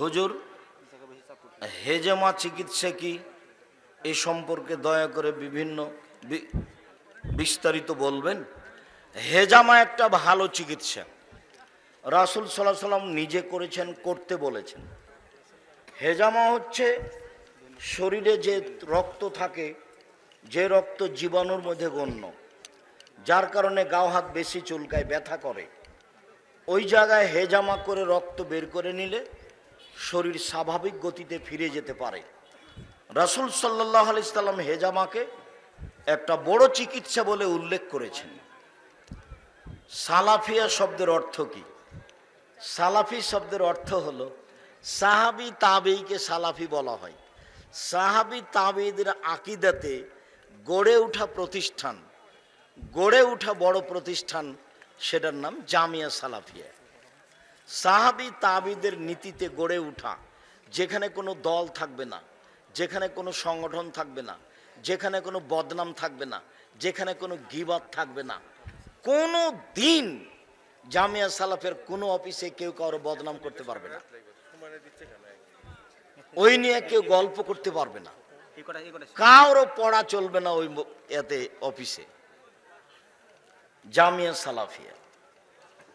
হুজুর হেজেমা চিকিৎসা কি? এ সম্পর্কে দয়া করে বিভিন্ন বিস্তারিত বলবেন। হেজামা একটা ভালো চিকিৎসা। রাসুল সাল্লাহ সাল্লাম নিজে করেছেন, করতে বলেছেন। হেজামা হচ্ছে শরীরে যে রক্ত থাকে, যে রক্ত জীবাণুর মধ্যে গণ্য, যার কারণে গাও হাত বেশি চুলকায়, ব্যথা করে। ওই জায়গায় হেজামা করে রক্ত বের করে নিলে শরীর স্বাভাবিক গতিতে ফিরে যেতে পারে। রাসুল সাল্লাহ আলাইসাল্লাম হেজামাকে একটা বড় চিকিৎসা বলে উল্লেখ করেছেন। সালাফিয়া শব্দের অর্থ কি? সালাফি শব্দের অর্থ হলো, সাহাবি তাবেইকে সালাফি বলা হয়। সাহাবি তাবেইদের আকিদাতে গড়ে ওঠা প্রতিষ্ঠান, গড়ে ওঠা বড় প্রতিষ্ঠান, সেটার নাম জামিয়া সালাফিয়া। সাহাবি তাবিদের নীতিতে গড়ে ওঠা। যেখানে কোনো দল থাকবে না, যেখানে কোনো সংগঠন থাকবে না, যেখানে কোনো বদনাম থাকবে না, যেখানে কোনো গিবাদ থাকবে না। কোনো দিন জামিয়া সালাফের কোনো অফিসে কেউ কারও বদনাম করতে পারবে না। ওই নিয়ে কেউ গল্প করতে পারবে না। কারও পড়া চলবে না ওই এতে অফিসে। জামিয়া সালাফিয়া।